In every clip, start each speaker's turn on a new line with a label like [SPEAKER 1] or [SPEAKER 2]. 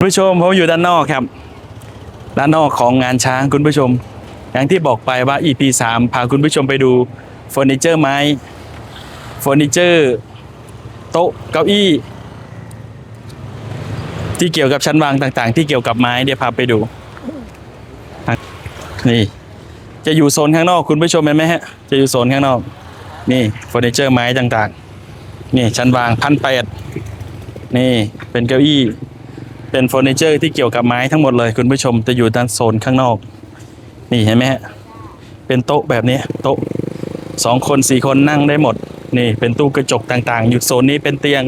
[SPEAKER 1] คุณผู้ชมผมอยู่ด้านนอกครับ ด้านนอกของงานช้างคุณผู้ชม อย่างที่บอกไปว่า EP 3พาคุณผู้ชมไปดูเฟอร์นิเจอร์ไม้เฟอร์นิเจอร์โต๊ะเก้าอี้ ที่เกี่ยวกับชั้นวางต่างๆ ที่เกี่ยวกับไม้เดี๋ยวพาไปดู นี่ จะอยู่โซนข้างนอกคุณผู้ชมเห็นไหมฮะ จะอยู่โซนข้างนอก นี่เฟอร์นิเจอร์ไม้ต่างๆ นี่ชั้นวางพันแปดนี่เป็นเก้าอี้ เป็นเฟอร์นิเจอร์ที่เกี่ยวกับไม้ทั้งหมดเลยคุณผู้ชมจะอยู่ด้านโซนข้างนอก นี่เห็นไหมฮะเป็นโต๊ะแบบนี้โต๊ะสองคนสี่คนนั่งได้หมด นี่เป็นตู้กระจกต่างๆ อยู่โซนนี้เป็นเตียง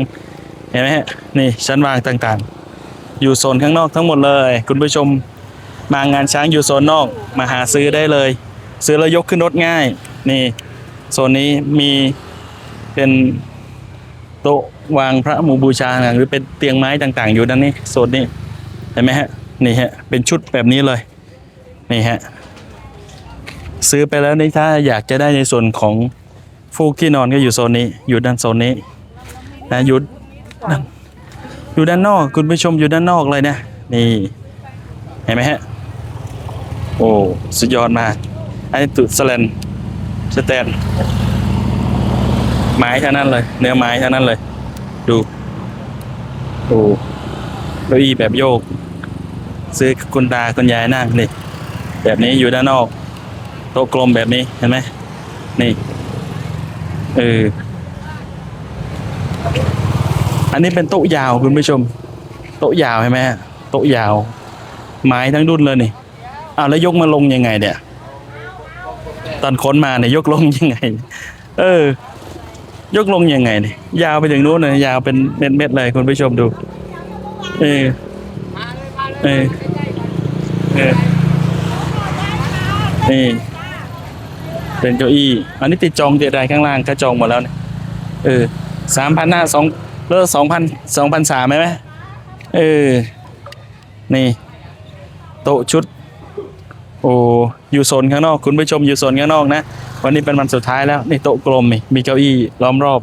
[SPEAKER 1] เห็นไหมฮะนี่ชั้นวางต่างๆ อยู่โซนข้างนอกทั้งหมดเลย คุณผู้ชมมางานช้างอยู่โซนนอกมาหาซื้อได้เลย ซื้อแล้วยกขึ้นรถง่าย นี่โซนนี้มีเป็น โต๊ะวางพระมูบูชาหรือเป็นเตียงไม้ต่างๆ อยู่ด้านนี้โซนนี้เห็นไหมฮะนี่ฮะเป็นชุดแบบนี้เลยนี่ฮะซื้อไปแล้วนี่ถ้าอยากจะได้ในส่วนของฟูกที่นอนก็อยู่โซนนี้ อยู่ด้านโซนนี้นะอยู่ด้านอยู่ด้านนอกคุณผู้ชมอยู่ด้านนอกเลยนะนี่เห็นไหมฮะโอ้สุดยอดมากอันนี้ตุสแลนสแตน ไม้ทั้งนั้นเลย เนื้อไม้ทั้งนั้นเลย ดูโอ้เก้าอี้แบบโยก ซื้อคุณตาคุณยายนั่งนี่แบบนี้อยู่ด้านนอก โต๊ะกลมแบบนี้เห็นไหมนี่เอออันนี้เป็นโต๊ะยาวคุณผู้ชม โต๊ะยาวใช่ไหมโต๊ะยาว ไม้ทั้งดุนเลยนี่อ้าวแล้วยกมาลงยังไงเนี่ย ตอนค้นมาเนี่ยยกลงยังไง เออ ยกลงยังไงนี่ยาวไปถึงนู้นเลยยาวเป็นเม็ดๆเลยคุณผู้ชมดู เออเออเออนี่เป็นเก้าอี้ อันนี้ติดจองติดอะไรข้างล่างก็จองหมดแล้วเนี่ยเออสามพันห้าสองเลิกสองพันสองพันสามไหมไหมเออ นี่ โต๊ะชุด โอ้อยู่โซนข้างนอก คุณผู้ชมอยู่โซนข้างนอกนะ วันนี้เป็นวันสุดท้ายแล้วนี่โต๊ะกลมนี่มีเก้าอี้ล้อมรอบ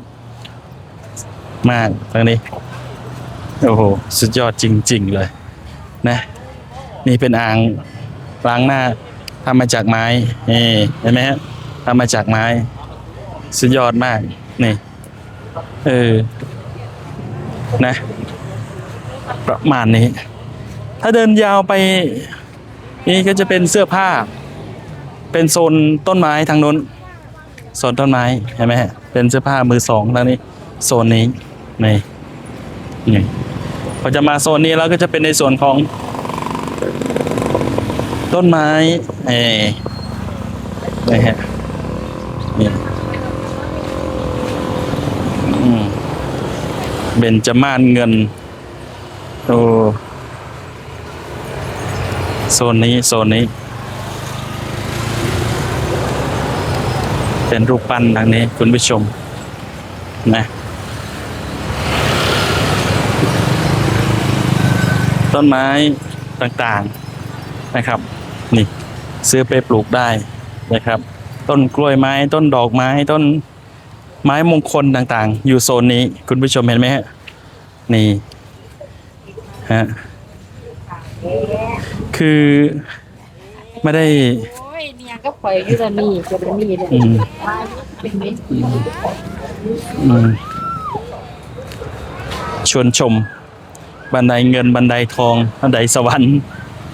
[SPEAKER 1] มากตรงนี้โอ้โหสุดยอดจริง ๆ เลยนะ นี่เป็นอ่างล้างหน้าทำมาจากไม้นี่เห็นไหมฮะทำมาจากไม้ สุดยอดมาก นี่ เออ นะ ประมาณนี้ ถ้าเดินยาวไป นี่ก็จะเป็นเสื้อผ้า เป็นโซนต้นไม้ทางนู้นโซนต้นไม้เห็นไหมฮะเป็นเสื้อผ้ามือสองทางนี้โซนนี้นี่นี่พอจะมาโซนนี้แล้วก็จะเป็นในส่วนของ ต้นไม้เอ่นี่ฮะนี่อืมเบญจมาศเงินโอ้ โซนนี้โซนนี้ เป็นรูปปั้นทางนี้คุณผู้ชม นะ ต้นไม้ต่างๆนะครับ นี่ ซื้อไปปลูกได้นะครับ ต้นกล้วยไม้ต้นดอกไม้ต้นไม้มงคลต่างๆ อยู่โซนนี้ คุณผู้ชมเห็นไหมฮะ นี่ ฮะ คือไม่ได้
[SPEAKER 2] โอ้ยเนี่ยก็ปล่อยอยูแตนี่จะเป็นนี่เลย
[SPEAKER 1] อืม
[SPEAKER 2] เป็นไหม
[SPEAKER 1] อืมชวนชม บันไดเงินบันไดทอง บันไดสวรรค์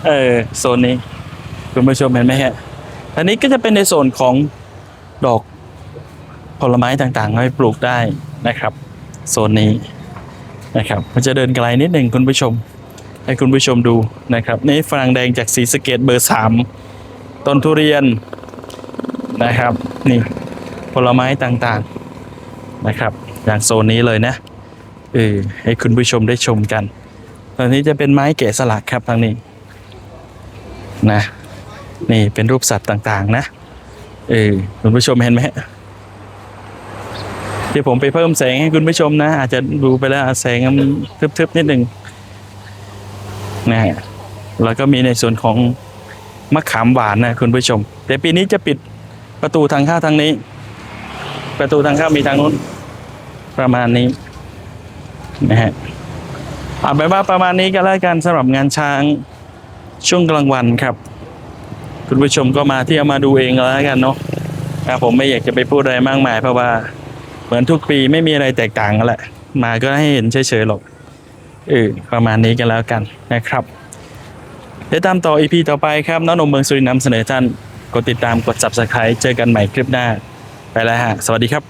[SPEAKER 1] เออโซนนี้ คุณผู้ชมเห็นไหมฮะอันนี้ก็จะเป็นในโซนของดอกผลไม้ต่างๆให้ปลูกได้นะครับ โซนนี้นะครับมันจะเดินไกลนิดหนึ่งคุณผู้ชม ให้คุณผู้ชมดูนะครับนี่ฝรั่งแดงจากสีสเกตเบอร์สามต้นทุเรียนนะครับนี่ผลไม้ต่างๆนะครับ อย่างโซนนี้เลยนะเออให้คุณผู้ชมได้ชมกันตอนนี้จะเป็นไม้แกะสลักครับทางนี้นะนี่เป็นรูปสัตว์ต่างๆ นะเออคุณผู้ชมเห็นไหมที่ผมไปเพิ่มแสงให้คุณผู้ชมนะ อาจจะดูไปแล้วแสงมันทึบๆนิดหนึ่ง นะฮะแล้วก็มีในส่วนของมะขามหวานนะคุณผู้ชม แต่ปีนี้จะปิดประตูทางเข้าทางนี้ ประตูทางเข้ามีทางนู้นประมาณนี้นะฮะเอาไปนว่าประมาณนี้ก็แล้วกันสำหรับงานช้างช่วงกลางวันครับ คุณผู้ชมก็มาที่เอามาดูเองก็แล้วกันเนาะครับผมไม่อยากจะไปพูดอะไรมากมายเพราะว่า เหมือนทุกปีไม่มีอะไรแตกต่างกันแหละ มาก็ให้เห็นเฉยๆหรอก เออประมาณนี้กันแล้วกันนะครับเดี๋ยวตามต่ออีพีต่อไปครับน้องนมเมืองสุรินทร์นำเสนอท่านกดติดตามกด subscribe เจอกันใหม่คลิปหน้า ไปแล้วฮะสวัสดีครับ